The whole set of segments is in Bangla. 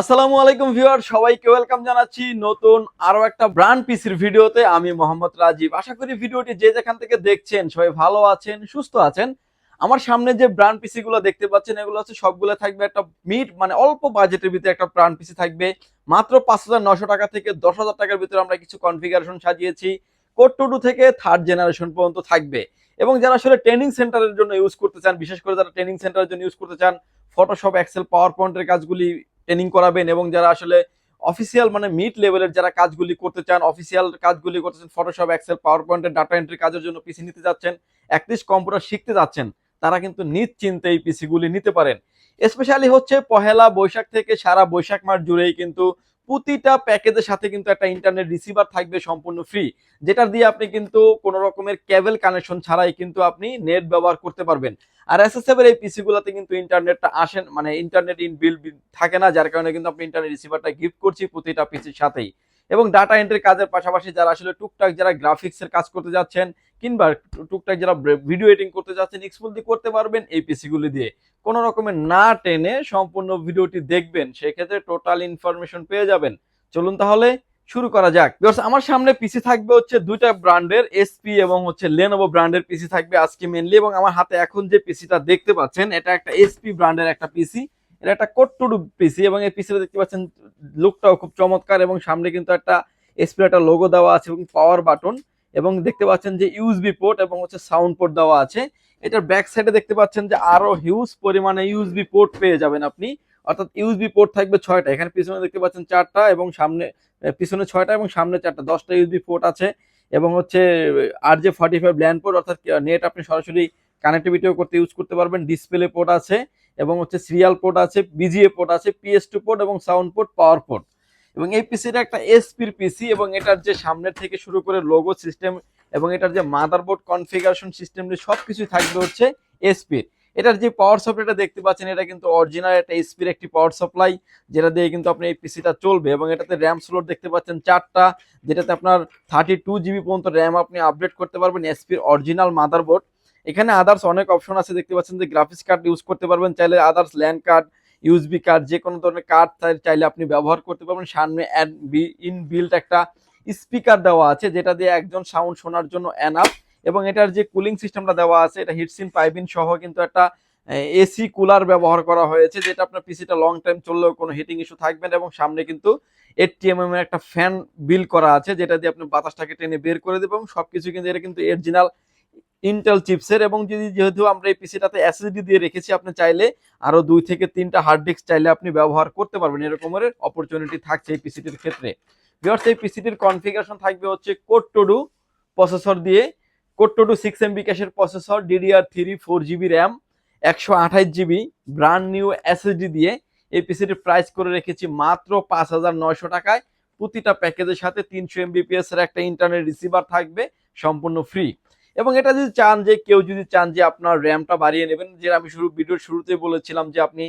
আসসালামু আলাইকুম ভিউয়ার, সবাইকে ওয়েলকাম জানাচ্ছি নতুন আরও একটা ব্র্যান্ড পিসির ভিডিওতে। আমি মোহাম্মদ রাজীব। আশা করি ভিডিওটি যে যেখান থেকে দেখছেন সবাই ভালো আছেন, সুস্থ আছেন। আমার সামনে যে ব্র্যান্ড পিসি গুলো দেখতে পাচ্ছেন, এগুলো হচ্ছে সবগুলো থাকবে একটা মিড মানে অল্প বাজেটের ভিতরে একটা ব্র্যান্ড পিসি থাকবে। মাত্র পাঁচ হাজার নশো টাকা থেকে দশ হাজার টাকার ভিতরে আমরা কিছু কনফিগারেশন সাজিয়েছি। কোড টু থেকে থার্ড জেনারেশন পর্যন্ত থাকবে। এবং যারা আসলে ট্রেনিং সেন্টারের জন্য ইউজ করতে চান, বিশেষ করে যারা ট্রেনিং সেন্টারের জন্য ইউজ করতে চান ফটোশপ এক্সেল পাওয়ার পয়েন্টের কাজগুলি ট্রেনিং করাবেন এবং যারা আসলে অফিসিয়াল মানে মিড লেভেলের যারা কাজগুলি করতে চান অফিসিয়াল কাজগুলি করতে চান ফটোশপ এক্সেল পাওয়ার পয়েন্টের ডাটা এন্ট্রি কাজের জন্য পিসি নিতে যাচ্ছেন একত্রিশ কম্পিউটার শিখতে যাচ্ছেন, তারা কিন্তু নিশ্চিন্তে এই পিসিগুলি নিতে পারেন। স্পেশালি হচ্ছে পহেলা বৈশাখ থেকে সারা বৈশাখ মাস জুড়েই কিন্তু প্রতিটা প্যাকেজের সাথে কিন্তু একটা ইন্টারনেট রিসিভার থাকবে সম্পূর্ণ ফ্রি যেটা দিয়ে আপনি কিন্তু কোনো রকমের কেবল কানেকশন ছাড়াই কিন্তু আপনি নেট ব্যবহার করতে পারবেন। আর এসএসএফ এর এই পিসিগুলোতে কিন্তু ইন্টারনেটটা আসেন মানে ইন্টারনেট ইন বিল থাকে না, যার কারণে কিন্তু আপনি ইন্টারনেট রিসিভারটা গিফট করছি প্রতিটা পিসির সাথেই। এবং ডাটা এন্ট্রির কাজের পাশাপাশি যারা আসলে টুকটাক যারা গ্রাফিক্সের কাজ করতে যাচ্ছেন কিংবা টুকটাক যারা ভিডিও এডিটিং করতে যাচ্ছেন এক্সপুল করতে পারবেন এই পিসি গুলি দিয়ে। কোনো রকমের না টেনে সম্পূর্ণ ভিডিওটি দেখবেন, সেক্ষেত্রে টোটাল ইনফরমেশন পেয়ে যাবেন। চলুন তাহলে শুরু করা যাক। আমার সামনে পিসি থাকবে হচ্ছে দুইটা ব্র্যান্ডের এসপি এবং হচ্ছে লেনোভো ব্র্যান্ডের পিসি থাকবে আজকে মেনলি এবং আমার হাতে এখন যে পিসিটা দেখতে পাচ্ছেন, এটা একটা এসপি ব্র্যান্ডের একটা পিসি এটা একটা কোট্টুডু পিসি এবং এই পিসিটা দেখতে পাচ্ছেন লুকটাও খুব চমৎকার, এবং সামনে কিন্তু একটা এসপি একটা লোগো দেওয়া আছে, এবং পাওয়ার বাটন এবং দেখতে পাচ্ছেন যে ইউএসবি পোর্ট এবং হচ্ছে সাউন্ড পোর্ট দেওয়া আছে। এটার ব্যাক সাইডে দেখতে পাচ্ছেন যে আরও হিউজ পরিমাণে ইউএসবি পোর্ট পেয়ে যাবেন আপনি। অর্থাৎ ইউএসবি পোর্ট থাকবে ছয়টা। এখানে পিছনে দেখতে পাচ্ছেন চারটা এবং সামনে পিছনে ছয়টা এবং সামনে চারটা। দশটা ইউএসবি পোর্ট আছে এবং হচ্ছে আর যে ফর্টি ফাইভ ল্যান্ড পোর্ট অর্থাৎ নেট আপনি সরাসরি কানেক্টিভিটিও করতে ইউজ করতে পারবেন। ডিসপ্লে পোর্ট আছে এবং হচ্ছে সিরিয়াল পোর্ট আছে বিজিএ পোর্ট আছে পিএস টু পোর্ট এবং সাউন্ড পোর্ট পাওয়ার পোর্ট এবং এই পিসিটা একটা এসপির পিসি এবং এটার যে সামনের থেকে শুরু করে লোগো সিস্টেম এবং এটার যে মাদারবোর্ড কনফিগারেশন সিস্টেম সব কিছুই থাকবে হচ্ছে এসপির এটার যে পাওয়ার সাপ্লাইটা দেখতে পাচ্ছেন, এটা কিন্তু অরিজিনাল একটা এসপির একটি পাওয়ার সাপ্লাই যেটা দিয়ে কিন্তু আপনি এই পিসিটা চলবে এবং এটাতে র্যাম স্লোট দেখতে পাচ্ছেন চারটা, যেটাতে আপনার থার্টি টু জিবি পর্যন্ত র্যাম আপনি আপডেট করতে পারবেন এসপির অরিজিনাল মাদারবোর্ড এখানে আদার্স অনেক অপশন আছে, দেখতে পাচ্ছেন যে গ্রাফিক্স কার্ড ইউজ করতে পারবেন, চাইলে others LAN card USB card যে কোনো ধরনের কার্ড চাইলে আপনি ব্যবহার করতে পারবেন। সামনে ইন বিল্ট একটা স্পিকার দেওয়া আছে, যেটা দিয়ে একজন সাউন্ড শোনার জন্য এনাফ এবং এটার যে কুলিং সিস্টেমটা দেওয়া আছে, এটা হিটসিন পাইপিন সহ কিন্তু একটা এসি কুলার ব্যবহার করা হয়েছে, যেটা আপনার পিসিটা লং টাইম চললেও কোনো হিটিং ইস্যু থাকবে না। এবং সামনে কিন্তু এটিএমএম এর একটা ফ্যান বিল করা আছে, যেটা দিয়ে আপনি বাতাসটাকে টেনে বের করে দেবেন। এবং সবকিছু কিন্তু এটা কিন্তু অরিজিনাল ইন্টেল চিপসের এবং যদি যেহেতু আমরা এই পিসিটাতে এসএসডি দিয়ে রেখেছি, আপনি চাইলে আরও দুই থেকে তিনটা হার্ড ডিস্ক চাইলে আপনি ব্যবহার করতে পারবেন। এরকমের অপরচুনিটি থাকছে এই পিসিটির ক্ষেত্রে। ভিউয়ার্স এই পিসিটির কনফিগারেশন থাকবে হচ্ছে কোড টুডু প্রসেসর দিয়ে। Core two duo six MB ক্যাশের processor DDR three four GB RAM একশো আঠাশ জিবি ব্র্যান্ড নিউ এসএসডি দিয়ে। এই পিসিটির প্রাইস করে রেখেছি মাত্র পাঁচ হাজার নয়শো টাকায়। প্রতিটা প্যাকেজের সাথে তিনশো এমবিপিএস এর একটা ইন্টারনেট রিসিভার থাকবে, সম্পূর্ণ ফ্রি এবং এটা যদি চান যে, কেউ যদি চান যে, আপনার র্যামটা বাড়িয়ে নেবেন, যে আমি শুরু ভিডিওর শুরুতে বলেছিলাম যে, আপনি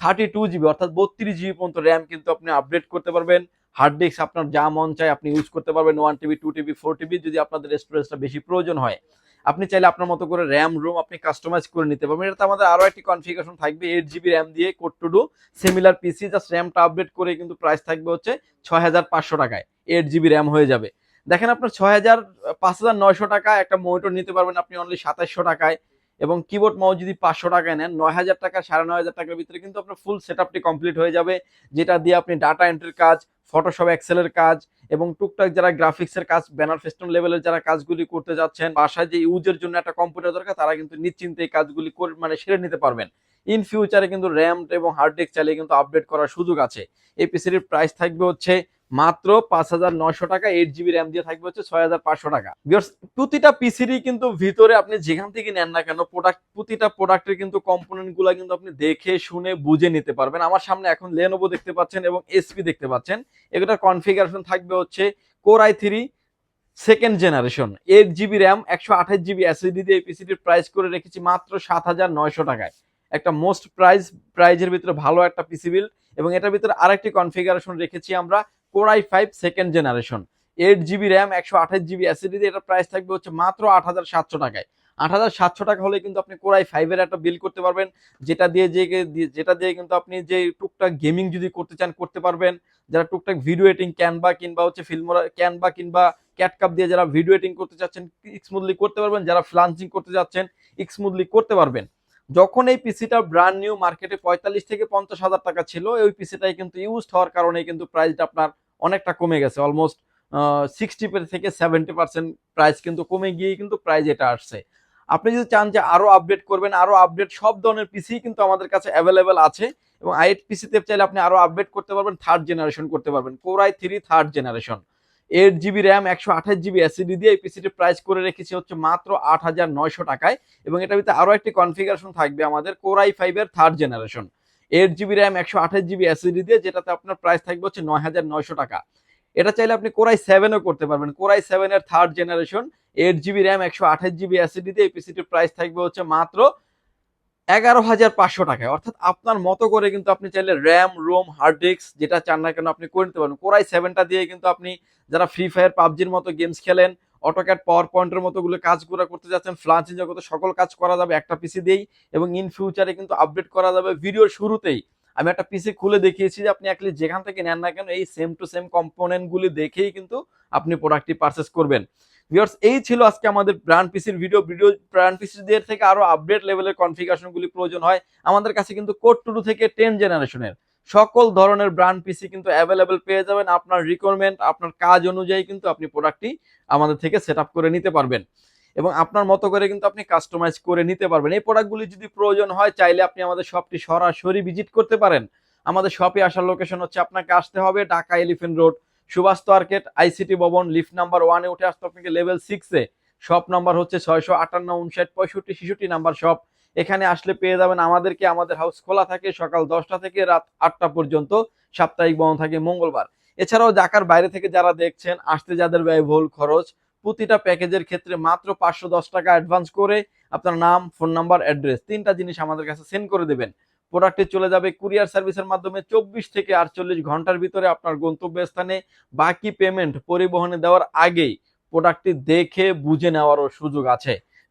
থার্টি টু জিবি অর্থাৎ বত্রিশ জিবি পর্যন্ত র্যাম কিন্তু আপনি আপডেট করতে পারবেন। হার্ড ডিস্ক আপনার যা মন চায় আপনি ইউজ করতে পারবেন। One TB two TB four TB যদি আপনাদের স্টোরেজটা বেশি প্রয়োজন হয়। আপনি চাইলে আপনার মতো করে র্যাম রুম আপনি কাস্টমাইজ করে নিতে পারবেন। এটাতে আমাদের আরও একটি কনফিগারেশন থাকবে এইট জিবি র্যাম দিয়ে core two duo similar PC just র্যামটা update করে কিন্তু প্রাইস থাকবে হচ্ছে ছয় হাজার পাঁচশো টাকায়। এইট জিবি র্যাম হয়ে যাবে। দেখেন আপনার ছয় হাজার, পাঁচ হাজার নয়শো টাকা একটা মনিটর নিতে পারবেন আপনি অনলি সাতাশশো টাকায়। এবং কিবোর্ড মাউস যদি পাঁচশো টাকায় নেন, নয় হাজার টাকা, সাড়ে নয় হাজার টাকার ভিতরে কিন্তু আপনার ফুল সেট আপটি কমপ্লিট হয়ে যাবে, যেটা দিয়ে আপনি ডাটা এন্ট্রির কাজ ফটোশপ এক্সেলের কাজ এবং টুকটাক যারা গ্রাফিক্সের কাজ ব্যানার ফেস্টন লেভেলের যারা কাজগুলি করতে যাচ্ছেন, বাসায় যে ইউজের জন্য একটা কম্পিউটার দরকার, তারা কিন্তু নিশ্চিন্তে এই কাজগুলি করে মানে সেরে নিতে পারবেন। ইন ফিউচারে কিন্তু র্যাম এবং হার্ড ডিস্ক চালিয়ে কিন্তু আপডেট করার সুযোগ আছে। এই পিসির প্রাইস থাকবে হচ্ছে মাত্র পাঁচ হাজার নয়শো টাকা এইট জিবি র্যাম দিয়ে থাকবে হচ্ছে ছয় হাজার পাঁচশো টাকা। প্রতিটা পিসিরই কিন্তু ভিতরে আপনি যেখান থেকে নেন না কেন প্রোডাক্ট প্রতিটা প্রোডাক্টের কিন্তু কম্পোনেন্টগুলা কিন্তু আপনি দেখে, শুনে, বুঝে নিতে পারবেন। আমার সামনে এখন লেনোভো দেখতে পাচ্ছেন এবং এসপি দেখতে পাচ্ছেন। এগুলোর কনফিগারেশন থাকবে হচ্ছে core i three second generation eight GB RAM একশো আঠাশ জিবি এসএসডি দিয়ে এই পিসিটির প্রাইস করে রেখেছি মাত্র সাত হাজার নয়শো টাকায়। একটা মোস্ট প্রাইস প্রাইজের ভিতরে ভালো একটা পিসি বিল এবং এটার ভিতরে আরেকটি কনফিগারেশন রেখেছি আমরা core i five second generation eight GB RAM একশো আঠাশ জিবি দিয়ে এটার প্রাইস থাকবে হচ্ছে মাত্র আট হাজার সাতশো টাকায়। আট হাজার সাতশো টাকা হলে কিন্তু আপনি কোরাই ফাইভের একটা বিল করতে পারবেন, যেটা দিয়ে যে যেটা দিয়ে কিন্তু আপনি যে টুকটাক গেমিং যদি করতে চান, করতে পারবেন। যারা টুকটাক ভিডিও এডিটিং ক্যানভা কিংবা হচ্ছে ফিল্মরা ক্যানভা কিংবা ক্যাটকাপ দিয়ে যারা ভিডিও এডিটিং করতে চাচ্ছেন স্মুথলি করতে পারবেন। যারা ফ্লান্সিং করতে যাচ্ছেন স্মুথলি করতে পারবেন। যখন এই পিসিটা ব্র্যান্ড নিউ মার্কেটে পঁয়তাল্লিশ থেকে পঞ্চাশ হাজার টাকা ছিল, ওই পিসিটাই কিন্তু ইউজড হওয়ার কারণে কিন্তু প্রাইসটা আপনার অনেকটা কমে গেছে অলমোস্ট সিক্সটি থেকে সেভেন্টি পার্সেন্ট প্রাইস কিন্তু কমে গিয়ে কিন্তু প্রাইস এটা আসছে। আপনি যদি চান যে আরও আপডেট করবেন, আরও আপডেট সব ধরনের পিসি কিন্তু আমাদের কাছে অ্যাভেলেবেল আছে এবং আইট পিসিতে চাইলে আপনি আরও আপডেট করতে পারবেন থার্ড জেনারেশন করতে পারবেন core i three third generation eight GB RAM একশো আঠাশ জিবি এসিডি দিয়ে এই পিসিটি প্রাইস করে রেখেছি হচ্ছে মাত্র আট হাজার নয়শো টাকায় এবং এটার ভিতরে আরও একটি কনফিগারেশন থাকবে আমাদের কোরাই ফাইভের third generation eight GB RAM একশো আঠাশ জিবি এসিডি দিয়ে, যেটাতে আপনার প্রাইস থাকবে হচ্ছে নয় হাজার নয়শো টাকা। এটা চাইলে আপনি কোরাই সেভেনও করতে পারবেন। কোরাই সেভেনের third generation eight GB RAM একশো আঠাশ জিবি এসিডি দিয়ে এই পিসিটির প্রাইস থাকবে হচ্ছে মাত্র এগারো হাজার পাঁচশো টাকায়। অর্থাৎ আপনার মতো করে কিন্তু আপনি চাইলে র্যাম রোম হার্ড ডিস্ক যেটা চান না কেন আপনি করে নিতে পারবেন। কোরাই সেভেনটা দিয়ে কিন্তু আপনি যারা ফ্রি ফায়ার পাবজির মতো গেমস খেলেন অটোক্যাট পাওয়ার পয়েন্টের মতো গুলো কাজগুলো করতে যাচ্ছেন। ফ্লান্সিং জগতে সকল কাজ করা যাবে একটা পিসি দিয়েই এবং ইন ফিউচারে কিন্তু আপডেট করা যাবে ভিডিওর শুরুতেই। আমি একটা পিসি খুলে দেখিয়েছি যে আপনি অ্যাটলিস্ট যেখান থেকে নেন না কেন এই সেম টু সেম কম্পোনেন্ট গুলি দেখেই কিন্তু আপনি প্রোডাক্টটি পারচেস করবেন। ভিউয়ার্স এই ছিল আজকে আমাদের ব্র্যান্ড পিসির ভিডিও ভিডিও ব্র্যান্ড পিসিদের থেকে আরও আপডেট লেভেলের কনফিগারেশন গুলি প্রয়োজন হয়। আমাদের কাছে কিন্তু কোড টু থেকে টেন জেনারেশনের সকল ধরনের ব্র্যান্ড পিসি কিন্তু অ্যাভেলেবেল পেয়ে যাবেন। আপনার রিকোয়ারমেন্ট আপনার কাজ অনুযায়ী কিন্তু আপনি প্রোডাক্টটি আমাদের থেকে সেট করে নিতে পারবেন। এবং আপনার মতো করে কিন্তু আপনি কাস্টমাইজ করে নিতে পারবেন। এই প্রোডাক্টগুলি যদি প্রয়োজন হয়, চাইলে আপনি আমাদের শপটি সরাসরি ভিজিট করতে পারেন। আমাদের শপে আসার লোকেশন হচ্ছে আপনাকে আসতে হবে Dhaka Elephant Road Subhash market ICT ভবন লিফট নাম্বার ওয়ানে উঠে আসতে আপনাকে লেভেল সিক্সে শপ নাম্বার হচ্ছে ছয়শো আটান্ন উনষাট পঁয়ষট্টি, ছেষট্টি নাম্বার শপ এখানে আসলে পেয়ে যাবেন আমাদেরকে আমাদের হাউস খোলা থাকে সকাল দশটা থেকে রাত আটটা পর্যন্ত, সাপ্তাহিক বন্ধ থাকে মঙ্গলবার। এছাড়াও ঢাকার বাইরে থেকে যারা দেখছেন, আসতে যাদের ব্যয়বহুল খরচ, প্রতিটা প্যাকেজের ক্ষেত্রে মাত্র পাঁচশো দশ টাকা অ্যাডভান্স করে আপনার নাম ফোন নাম্বার অ্যাড্রেস তিনটা জিনিস আমাদের কাছে সেন্ড করে দেবেন। প্রোডাক্টটি চলে যাবে কুরিয়ার সার্ভিসের মাধ্যমে চব্বিশ থেকে আটচল্লিশ ঘণ্টার ভিতরে আপনার গন্তব্যস্থানে। বাকি পেমেন্ট পরিবহনে দেওয়ার আগেই প্রোডাক্টটি দেখে, বুঝে নেওয়ারও সুযোগ আছে।